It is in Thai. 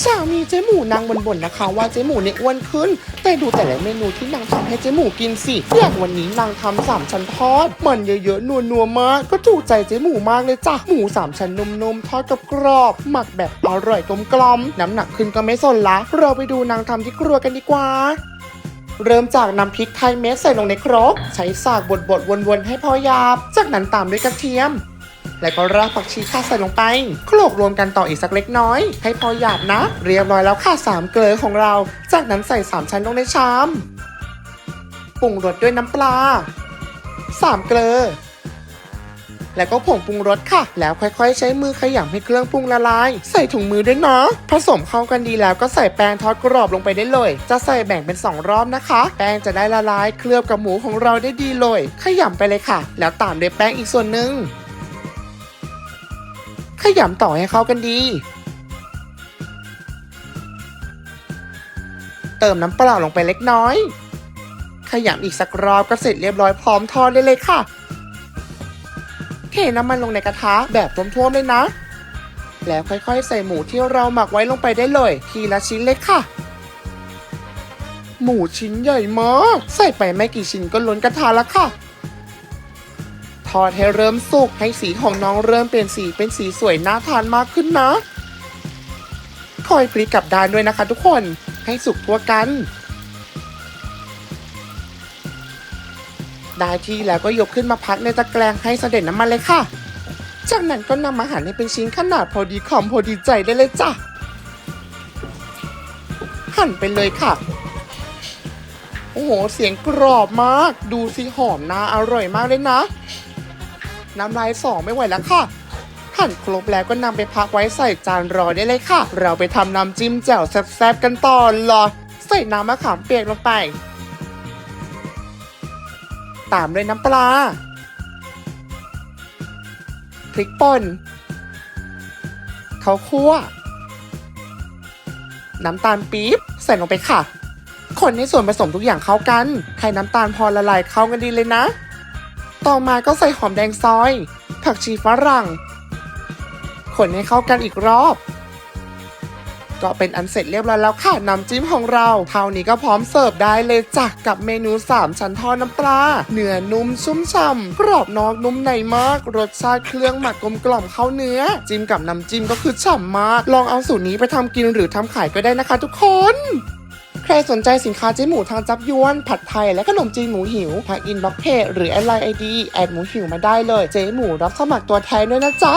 สามีเจ๊หมูนางบ่นๆนะคะ ว่าเจ๊หมูเนี่ยอ้วนขึ้น แต่ดูแต่ละเมนูที่นางทำให้เจ๊หมูกินสิอย่างวันนี้นางทำสามชั้นทอดมันเยอะๆนัวๆมาก ก็ถูกใจเจ๊หมูมากเลยจ้ะหมูสามชั้นนุ่มๆทอดกรอบหมักแบบอร่อยกลมกลมๆน้ำหนักขึ้นก็ไม่สนละ เราไปดูนางทำที่ครัวกันดีกว่าเริ่มจากนำพริกไทยเม็ดใส่ลงในครก ใช้สากบดๆวนๆให้พอหยาบ จากนั้นตามด้วยกระเทียม แล้วก็รากผักชีค่ะใส่ลงไปโขลกรวมกันต่ออีกสักเล็กน้อย ให้พอหยาบนะ เรียบร้อยแล้วค่ะสามเกลือของเรา จากนั้นใส่สามชั้นลงในชามปรุงรสด้วยน้ำปลาสามเกลือแล้วก็ผงปรุงรสค่ะ แล้วค่อยๆ ใช้มือขยำให้เครื่องปรุงละลาย ใส่ถุงมือด้วยเนาะ ผสมเข้ากันดีแล้วก็ใส่แป้งทอดกรอบลงไปได้เลย จะใส่แบ่งเป็น 2 รอบนะคะ แป้งจะได้ละลายเคลือบกับหมูของเราได้ดีเลย ขยำไปเลยค่ะ แล้วตามด้วยแป้งอีกส่วนหนึ่ง ขยำต่อให้เข้ากันดี เติมน้ำเปล่าลงไปเล็กน้อย ขยำอีกสักรอบก็เสร็จเรียบร้อยพร้อมทอดได้เลยค่ะ เทน้ำมันลงในกระทะแบบท่วมๆเลยนะ แล้วค่อยๆ ใส่หมูที่เราหมักไว้ลงไปได้เลย ทีละชิ้นเล็กค่ะ หมูชิ้นใหญ่มากใส่ไปไม่กี่ชิ้นก็ล้นกระทะแล้วค่ะ ทอดให้เริ่มสุกให้สีของน้องเริ่มเปลี่ยนสีเป็นสีสวยน่าทานมากขึ้นนะ คอยพลิกกลับด้านด้วยนะคะทุกคนให้สุกทั่วกัน ได้ที่แล้วก็ยกขึ้นมาพักในตะแกรงให้เสด็จน้ำมันเลยค่ะ จากนั้นก็นำมาหั่นให้เป็นชิ้นขนาดพอดีคอมพอดีใจได้เลยจ้ะ หั่นไปเลยค่ะโอ้โห เสียงกรอบมาก ดูสิหอมนะ อร่อยมากเลยนะ น้ำลายสองไม่ไหวแล้วค่ะ หั่นครบแล้วก็นำไปพักไว้ใส่จานรอได้เลยค่ะ เราไปทำน้ำจิ้มแจ่วแซ่บๆกันต่อเหรอใส่น้ำมะขามเปียกลงไป ตามด้วยน้ำปลาพริกป่นข้าวคั่ว น้ำตาลปี๊บใส่ลงไปค่ะ คนให้ส่วนผสมทุกอย่างเข้ากัน ให้น้ำตาลพอละลายเข้ากันดีเลยนะ ต่อมาก็ใส่หอมแดงซอย ผักชีฝรั่ง คนให้เข้ากันอีกรอบ ก็เป็นอันเสร็จเรียบร้อยแล้วค่ะน้ำจิ้มของเราเท่านี้ก็พร้อมเสิร์ฟได้เลยจ้ะกับเมนู 3 ชั้นทอดน้ำปลา เนื้อนุ่มชุ่มฉ่ำกรอบนอกนุ่มในมาก รสชาติเครื่องหมักกลมกล่อมเข้าเนื้อ จิ้มกับน้ำจิ้มก็คือฉ่ำมาก ลองเอาสูตรนี้ไปทำกินหรือทำขายก็ได้นะคะ ทุกคน ใครสนใจสินค้าเจ๊หมูทางจับยวน ผัดไทยและขนมจีนหมูหิว ทางอินบ็อกเพจหรือแอดไลน์ไอดีแอดหมูหิวมาได้เลย เจ๊หมูรับสมัครตัวแทนด้วยนะจ๊ะ